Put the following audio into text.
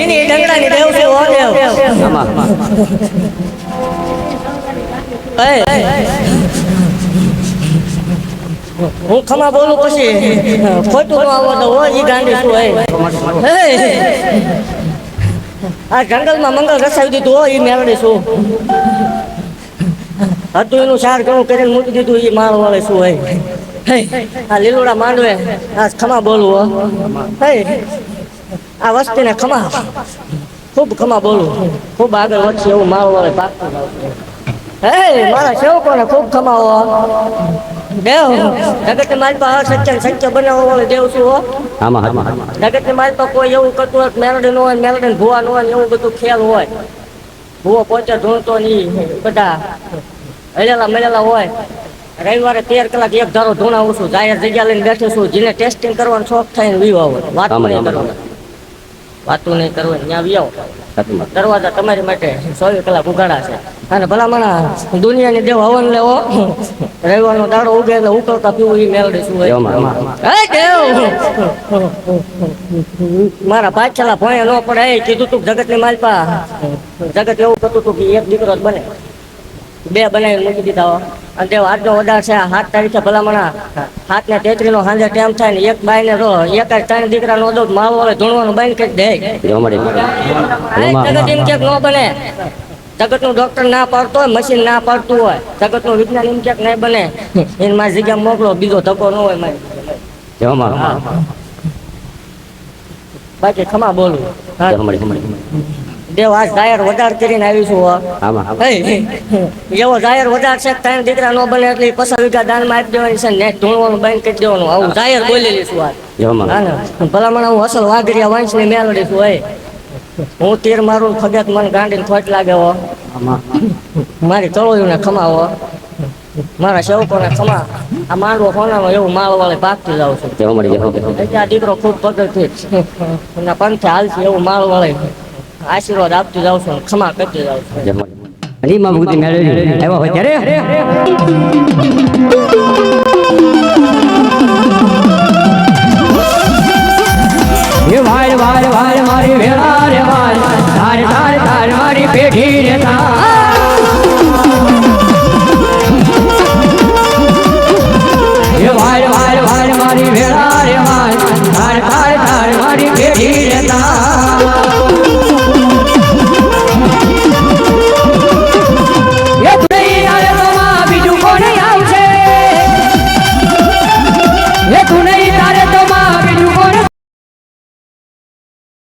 એની ડંગડાની હું ખમા બોલું પછી? ખોટું ન આવો તો હોય ઈ ગાંડી શું. આ જંગલમાં મંગલ રસાવી દીધું હોય ઈ મેળવી શું? હતું એનું સાર ઘણું કરીને મૂકી દીધું, ઈ મારો વાળે શું હોય? હે. આ લીલુડા માંડવે આ ખમા બોલવું હો. આ વસ્તીને ખમા. ખૂબ ખમા બોલવું. ખૂબ આગળ વધશે એવું માળ વાળે પાકતું હે મારા સેવકોને ખૂબ ખમાવો દેવ જગત માલ પર સત્ય સત્ય બનાવવા વાળો દેવ શું હો. જગતની માલ પર કોઈ એવું કરતું હોય મેલડી નો હોય મેલડી ભૂવા નો હોય ને એવું બધું ખેલ હોય. ભૂવો પોતે ઢૂંઢતો નહીં બધા હળેલા મળેલા હોય. રવિવારે તેર કલાક એક ધારો ધૂણાવું છું જાહેર જગ્યા લઈને બેઠું છું જેને ટેસ્ટિંગ કરવાનો શોખ થાય ને વિવા આવે વાત નહીં આમાં. વાતું નહીં કરવાની ત્યાં વી આવો દરવાજા તમારી માટે ચોવીસ કલાક ઉગાડા છે. અને ભલામણ દુનિયાની દેવ હવન લેવો રવિવારનો દાડો ઉગે એટલે ઉકળતા પીવું એ મેળડી શું મારા પાછલા ભણે ન પડે એ કીધું તું જગતની માલપા જગત એવું કરતું તું કે એક દીકરો જ બને. બે બનાવી મૂકી દીધા. અને દેવ આજનો વધાર છે સાત તારીખે ભલામણા. સાત ને તેત્રી નો સાંજે ટાઈમ થાય ને એક બાઈ ને રો એક જ ત્રણ દીકરા નો દો માવો વળે ધૂણવાનું બંધ કરી દે. જગત એમ ક્યાંક ન બને. જગતનું ડોક્ટર ના પાડતો હોય મશીન ના પાડતું હોય. જગતનું વિજ્ઞાન એમ ક્યાંક નહીં બને. એને મારી જગ્યા મોકલો બીજો ધક્કો ન હોય મારી બાકી ખમા બોલું. હા. દેવ આજ જાહેર વધાર કરીને આવીશું. એવો જાહેર વધાર છે ત્રણ દીકરા નો બને એટલે પચાસ વીઘા દાનમાં આપી દેવાની છે ને ધૂણવાનું બંધ કરી દેવાનું. આવું જાહેર બોલી લઈશું ભલામણ હું અસલ વાઘરિયા વંશની મેલડી છું હોય હું તીર મારું ફગત મન ગાંડીને ખોટ લાગે હો. મારી તળોયું ને ખમાવો. મારા સેવકોને ખમા. આ માંડવો કોનાનો એવું માળ વાળે ભાગતી જાઉં છું. આ દીકરો ખૂબ પગથી પંથે હાલશે એવું માળ વાળે આશીર્વાદ આપતો જાઉં છું, ક્ષમા કરતો જાઉં છું. હરીમાં ભૂતિ મેળવી આવ્યા હોય ત્યારે? વાર વાર મારી વેળા રે વાર તાર તાર તાર મારી પેઢી.